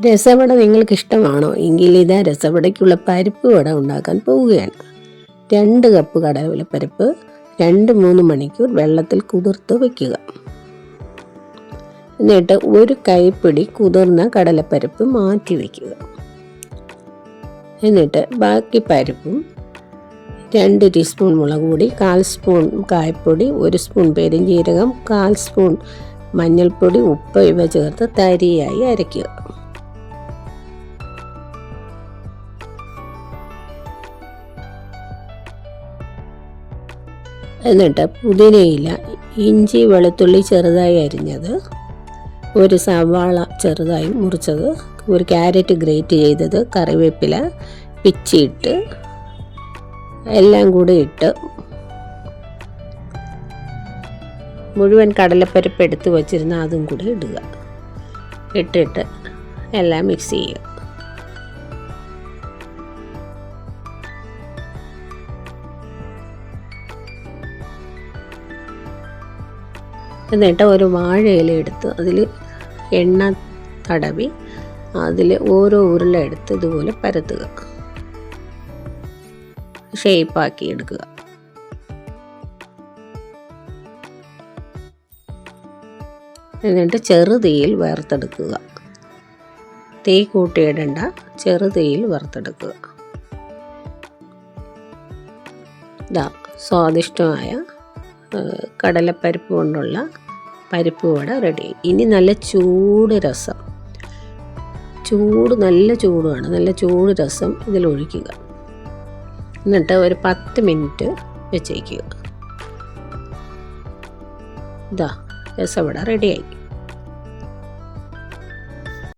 രസവട നിങ്ങൾക്ക് ഇഷ്ടമാണോ എങ്കിൽ ഇതാ രസവടയ്ക്കുള്ള പരിപ്പ് വട ഉണ്ടാക്കാൻ പോവുകയാണ്. രണ്ട് കപ്പ് കടലപ്പരിപ്പ് രണ്ട് മൂന്ന് മണിക്കൂർ വെള്ളത്തിൽ കുതിർത്ത് വയ്ക്കുക. എന്നിട്ട് ഒരു കൈപ്പിടി കുതിർന്ന കടലപ്പരിപ്പ് മാറ്റി വയ്ക്കുക. എന്നിട്ട് ബാക്കി പരിപ്പും രണ്ട് ടീസ്പൂൺ മുളക് പൊടി കാൽ സ്പൂൺ കായപ്പൊടി ഒരു സ്പൂൺ പെരുംജീരകം കാൽ സ്പൂൺ മഞ്ഞൾപ്പൊടി ഉപ്പ് ഇവ ചേർത്ത് തരിയായി അരയ്ക്കുക. എന്നിട്ട് പുതിനയില ഇഞ്ചി വെളുത്തുള്ളി ചെറുതായി അരിഞ്ഞത് ഒരു സവാള ചെറുതായി മുറിച്ചത് ഒരു ക്യാരറ്റ് ഗ്രേറ്റ് ചെയ്തത് കറിവേപ്പില പിച്ചിയിട്ട് എല്ലാം കൂടി ഇട്ട് മുഴുവൻ കടലപ്പരിപ്പ് എടുത്ത് വച്ചിരുന്ന അതും കൂടി ഇടുക. ഇട്ടിട്ട് എല്ലാം മിക്സ് ചെയ്യുക. എന്നിട്ട് ഒരു വാഴയില എടുത്ത് അതിൽ എണ്ണ തടവി അതിൽ ഓരോ ഉരുള എടുത്ത് ഇതുപോലെ പരത്തുക. ഷേപ്പാക്കി എടുക്കുക. എന്നിട്ട് ചെറുതീയിൽ വറുത്തെടുക്കുക. തീ കൂട്ടിയിടണ്ട ചെറുതീയിൽ വറുത്തെടുക്കുക. ഇതാ സ്വാദിഷ്ടമായ കടലപ്പരിപ്പ് കൊണ്ടുള്ള പരിപ്പ് വട റെഡി. ഇനി നല്ല ചൂട് രസം. ചൂട് നല്ല ചൂടുമാണ്. നല്ല ചൂട് രസം ഇതിലൊഴിക്കുക എന്നിട്ട് ഒരു പത്ത് മിനിറ്റ് വെച്ചേക്കുക. ഇതാ രസവട റെഡിയായി.